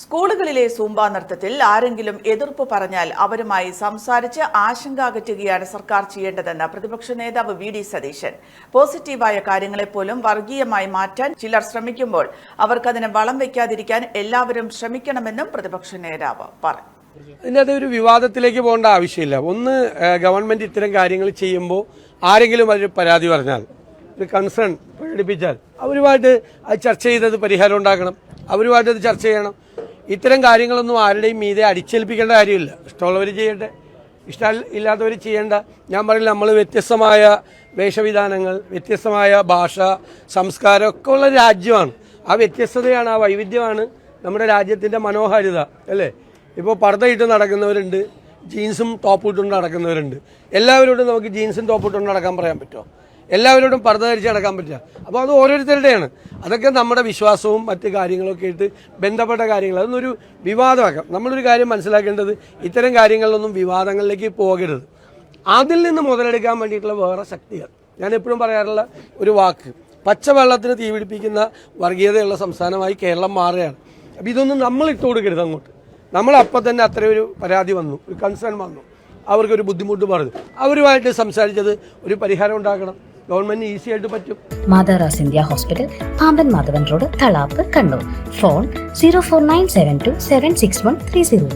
സ്കൂളുകളിലെ സൂംബ നൃത്തത്തിൽ ആരെങ്കിലും എതിർപ്പ് പറഞ്ഞാൽ അവരുമായി സംസാരിച്ച് ആശങ്ക അകറ്റുകയാണ് സർക്കാർ ചെയ്യേണ്ടതെന്ന് പ്രതിപക്ഷ നേതാവ് വി ഡി സതീശൻ. പോസിറ്റീവായ കാര്യങ്ങളെപ്പോലും വർഗീയമായി മാറ്റാൻ ചിലർ ശ്രമിക്കുമ്പോൾ അവർക്കതിന് വളം വയ്ക്കാതിരിക്കാൻ എല്ലാവരും ശ്രമിക്കണമെന്നും പ്രതിപക്ഷ നേതാവ് പറഞ്ഞു അതിനകത്ത് ഒരു വിവാദത്തിലേക്ക് പോകേണ്ട ആവശ്യമില്ല. ഒന്ന് ഗവൺമെന്റ് ഇത്തരം കാര്യങ്ങൾ ചെയ്യുമ്പോൾ ആരെങ്കിലും അതിന് പരാതി പറഞ്ഞാൽ ഒരു കൺസേൺ പ്രകടിപ്പിച്ചാൽ അവരുമായിട്ട് അത് ചർച്ച ചെയ്തത് പരിഹാരം ഉണ്ടാക്കണം. അവരുമായിട്ട് അത് ചർച്ച ചെയ്യണം. ഇത്തരം കാര്യങ്ങളൊന്നും ആരുടെയും മീതെ അടിച്ചേൽപ്പിക്കേണ്ട കാര്യമില്ല. ഇഷ്ടമുള്ളവർ ചെയ്യട്ടെ. ഇഷ്ടം ഇല്ലാത്തവർ ചെയ്യേണ്ട. ഞാൻ പറയുന്നത് നമ്മൾ വ്യത്യസ്തമായ വേഷവിധാനങ്ങൾ വ്യത്യസ്തമായ ഭാഷ സംസ്കാരം ഒക്കെ ഉള്ള രാജ്യമാണ്. ആ വ്യത്യസ്തതയാണ് ആ വൈവിധ്യമാണ് നമ്മുടെ രാജ്യത്തിന്റെ മനോഹാരിത അല്ലേ? ഇപ്പോൾ പർദ്ദയിട്ട് നടക്കുന്നവരുണ്ട് ജീൻസും ടോപ്പ് ഇട്ടുകൊണ്ട് നടക്കുന്നവരുണ്ട്. എല്ലാവരോടും നമുക്ക് ജീൻസും ടോപ്പ് ഇട്ടുകൊണ്ട് നടക്കാൻ പറയാൻ പറ്റുമോ? എല്ലാവരോടും പർദ്ദ ധരിച്ച് നടക്കാൻ പറ്റില്ല അപ്പോൾ അത് ഓരോരുത്തരുടെയാണ്. അതൊക്കെ നമ്മുടെ വിശ്വാസവും മറ്റ് കാര്യങ്ങളൊക്കെ ആയിട്ട് ബന്ധപ്പെട്ട കാര്യങ്ങൾ. അതൊന്നൊരു വിവാദമാക്കാം. നമ്മളൊരു കാര്യം മനസ്സിലാക്കേണ്ടത് ഇത്തരം കാര്യങ്ങളിലൊന്നും വിവാദങ്ങളിലേക്ക് പോകരുത്. അതിൽ നിന്ന് മുതലെടുക്കാൻ വേണ്ടിയിട്ടുള്ള വേറെ ശക്തികൾ. ഞാൻ എപ്പോഴും പറയാറുള്ള ഒരു വാക്ക്. പച്ചവെള്ളത്തിന് തീപിടിപ്പിക്കുന്ന വർഗീയതയുള്ള സംസ്ഥാനമായി കേരളം മാറുകയാണ്. അപ്പോൾ ഇതൊന്നും നമ്മൾ ഇട്ട് കൊടുക്കരുത് അങ്ങോട്ട്. നമ്മളപ്പം തന്നെ ഒരു പരാതി വന്നു. ഒരു കൺസേൺ വന്നു. അവർക്കൊരു ബുദ്ധിമുട്ട് പറഞ്ഞു അവരുമായിട്ട് സംസാരിച്ചത് ഒരു പരിഹാരം ഉണ്ടാക്കണം. ഗവൺമെന്റിന് ഈസി ആയിട്ട് പറ്റും. മാതാറാസ് India hospital Pamban Madhavan road Thalap Kannur. Phone zero four nine seven two seven six one three zero